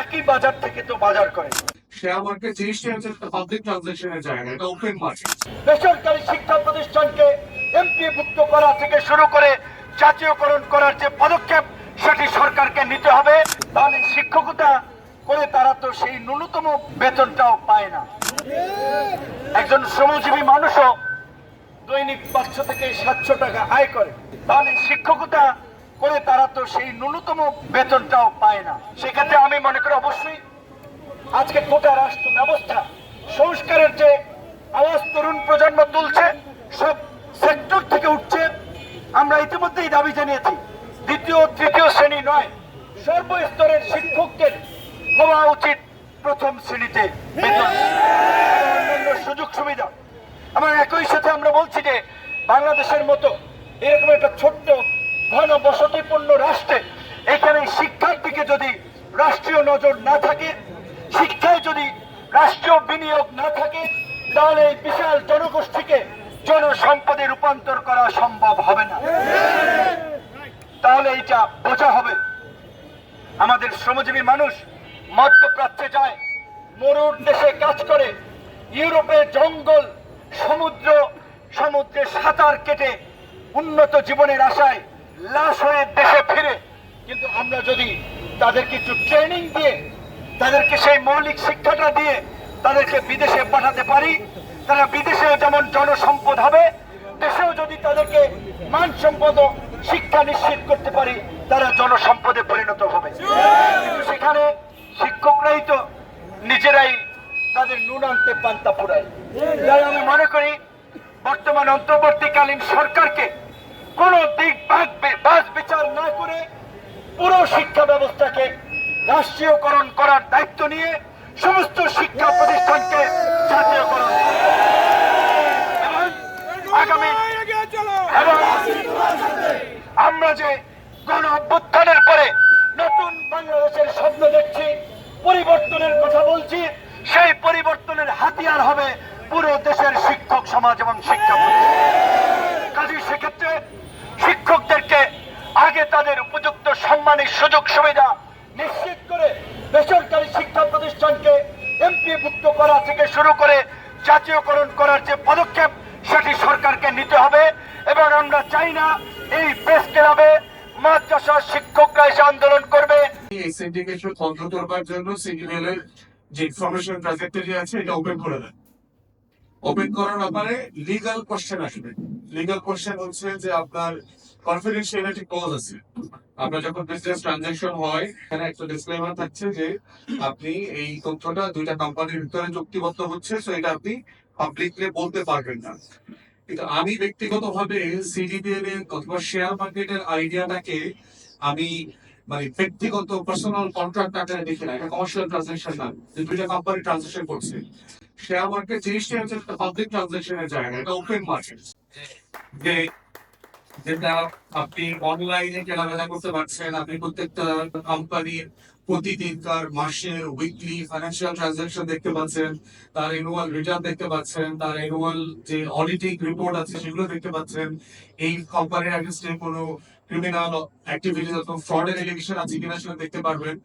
একই বাজার থেকে তো বাজার করে। শেয়ার মার্কেট জিনিসটা হচ্ছে পাবলিক ট্রানজাকশনের জায়গা এটা ওপেন মার্কেট বেসরকারি শিক্ষা প্রতিষ্ঠানকে এমপিভুক্ত করা থেকে শুরু করে জাতীয়করণ করার যে পদক্ষেপ সেটি সরকারকে নিতে হবে। তাহলে শিক্ষকতা করে তারা তো সেই ন্যূনতম বেতনটাও পায় না। একজন শ্রমজীবী মানুষও দৈনিক পাঁচশো থেকে সাতশো টাকা আয় করে। তাহলে শিক্ষকতা করে তারা তো সেই ন্যূনতম বেতনটাও পায় না। সেক্ষেত্রে আমি মনে করি অবশ্যই আজকে গোটা রাষ্ট্র ব্যবস্থা সংস্কারের যে আওয়াজ তরুণ প্রজন্ম তুলছে, সব সেক্টর থেকে উঠছে, আমরা ইতিমধ্যেই দাবি জানিয়েছি, দ্বিতীয় তৃতীয় শ্রেণি নয়, সর্বস্তরের শিক্ষকদের হওয়া উচিত প্রথম শ্রেণীতে সুযোগ সুবিধা। আমার একই সাথে আমরা বলছি যে বাংলাদেশের মতো এরকম একটা ছোট্ট ঘন বসতিপূর্ণ রাষ্ট্রে, এখানে শিক্ষার দিকে যদি রাষ্ট্রীয় নজর না থাকে, শিক্ষায় যদি রাষ্ট্রীয় বিনিয়োগ না থাকে, তাহলে এই বিশাল জনগোষ্ঠীকে জনসম্পদে রূপান্তর করা সম্ভব হবে না। তাহলে এইটা বোঝা হবে। আমাদের শ্রমজীবী মানুষ মধ্যপ্রাচ্যে যায়, মরুর দেশে কাজ করে, ইউরোপে জঙ্গল, সমুদ্র, সমুদ্রে সাঁতার কেটে উন্নত জীবনের আশায় লাশ হয়ে দেশে ফিরে। কিন্তু আমরা যদি তাদেরকে একটু ট্রেনিং দিয়ে, তাদেরকে সেই মৌলিক শিক্ষাটা দিয়ে তাদেরকে বিদেশে পাঠাতে পারি, তারা বিদেশেও যেমন জনসম্পদ হবে, দেশেও যদি তাদেরকে মান সম্পদ শিক্ষা নিশ্চিত করতে পারি, তারা জনসম্পদে পরিণত হবে। সেখানে শিক্ষকরাই তো নিজেরাই তাদের নুন আনতে পান্তা পুরায় তাই আমি মনে করি, বর্তমান অন্তর্বর্তীকালীন সরকারকে কোন দিক না করে পুরো শিক্ষা ব্যবস্থাকে রাষ্ট্রীয়করণ করার দায়িত্ব নিয়ে সমস্ত শিক্ষা প্রতিষ্ঠানকে আমরা যে গণ অভ্যুত্থানের পরে নতুন বাংলাদেশের স্বপ্ন দেখছি, পরিবর্তনের কথা বলছি, সেই পরিবর্তনের হাতিয়ার হবে পুরো দেশের শিক্ষক সমাজ এবং শিক্ষা। কাজেই সেক্ষেত্রে তাদের উপযুক্ত সম্মানের সুযোগ সুবিধা নিশ্চিত করে বেসরকারি শিক্ষা প্রতিষ্ঠানকে এমপিভুক্ত করা থেকে শুরু করে জাতীয়করণ করার যে পদক্ষেপ, সেটি সরকারকে নিতে হবে এবং আমরা চাই না এই প্রেস ক্লাবে শিক্ষকরা এসে আন্দোলন করবে। এই সিন্ডিকেশন বন্ধ করবার জন্য যে ইনফরমেশন ট্রাজেক্টরি আছে, এটা ওপেন করে দেন। ওপেন করার ব্যাপারে লিগাল কোশ্চেন আসবে। লিগাল কোশ্চেন হচ্ছে যে আপনার কনফিডেন্সিয়ালিটি ক্লজ আছে। আপনার যখন বিজনেস ট্রানজাকশন হয় এখানে একটা ডিসক্লেমার থাকছে যে আপনি এই তথ্যটা দুইটা কোম্পানির ভিতরে চুক্তিবদ্ধ হচ্ছে সো এটা আপনি পাবলিকলি বলতে পারবেন না। কিন্তু আমি ব্যক্তিগতভাবে সিডিপিএল এর অথবা শেয়ার মার্কেটের আইডিয়াটাকে আমি মানে ব্যক্তিগত পার্সোনাল কন্ট্রাক্ট আকারে দেখি না এটা কমার্শিয়াল ট্রানজাকশন না যে দুইটা কোম্পানি ট্রানজাকশন করছে। শেয়ার মার্কেট জিনিসটা হচ্ছে একটা পাবলিক ট্রানজাকশনের জায়গা এটা ওপেন মার্কেট যে যেটা আপনি অনলাইনে কেনাবেচা করতে পারছেন। আপনি প্রত্যেকটা কোম্পানির প্রতিদিনকার মাসের উইকলি ফাইন্যান্সিয়াল ট্রানজাকশন দেখতে পাচ্ছেন, তার এনুয়াল রিটার্ন দেখতে পাচ্ছেন, তার এনুয়াল যে অডিটিং রিপোর্ট আছে সেগুলো দেখতে পাচ্ছেন। এই কোম্পানির অ্যাগেন্স্টে কোনো ক্রিমিনাল অ্যাক্টিভিটিস অথবা ফ্রডের এলিগেশন আছে কিনা সেটা দেখতে পারবেন।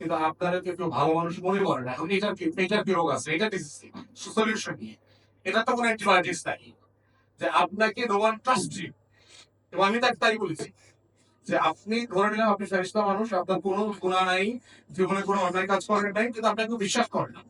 কিন্তু আপনারা তো কেউ ভালো মানুষ মনে করেন। এখন এটা এটা কি আছে? এটা সলিউশন কি? এটা তো কোনো অ্যান্টিবায়োটিক্স নাই। যে আপনাকে নো ওয়ান ট্রাস্ট এবং আমি তাকে তাই বলেছি যে আপনি ধরে নিলাম আপনি ফেরিস্তা মানুষ, আপনার কোনো গুণা নাই, জীবনে কোনো অন্যায় কাজ করেন নাই, কিন্তু আপনাকে বিশ্বাস করেন। না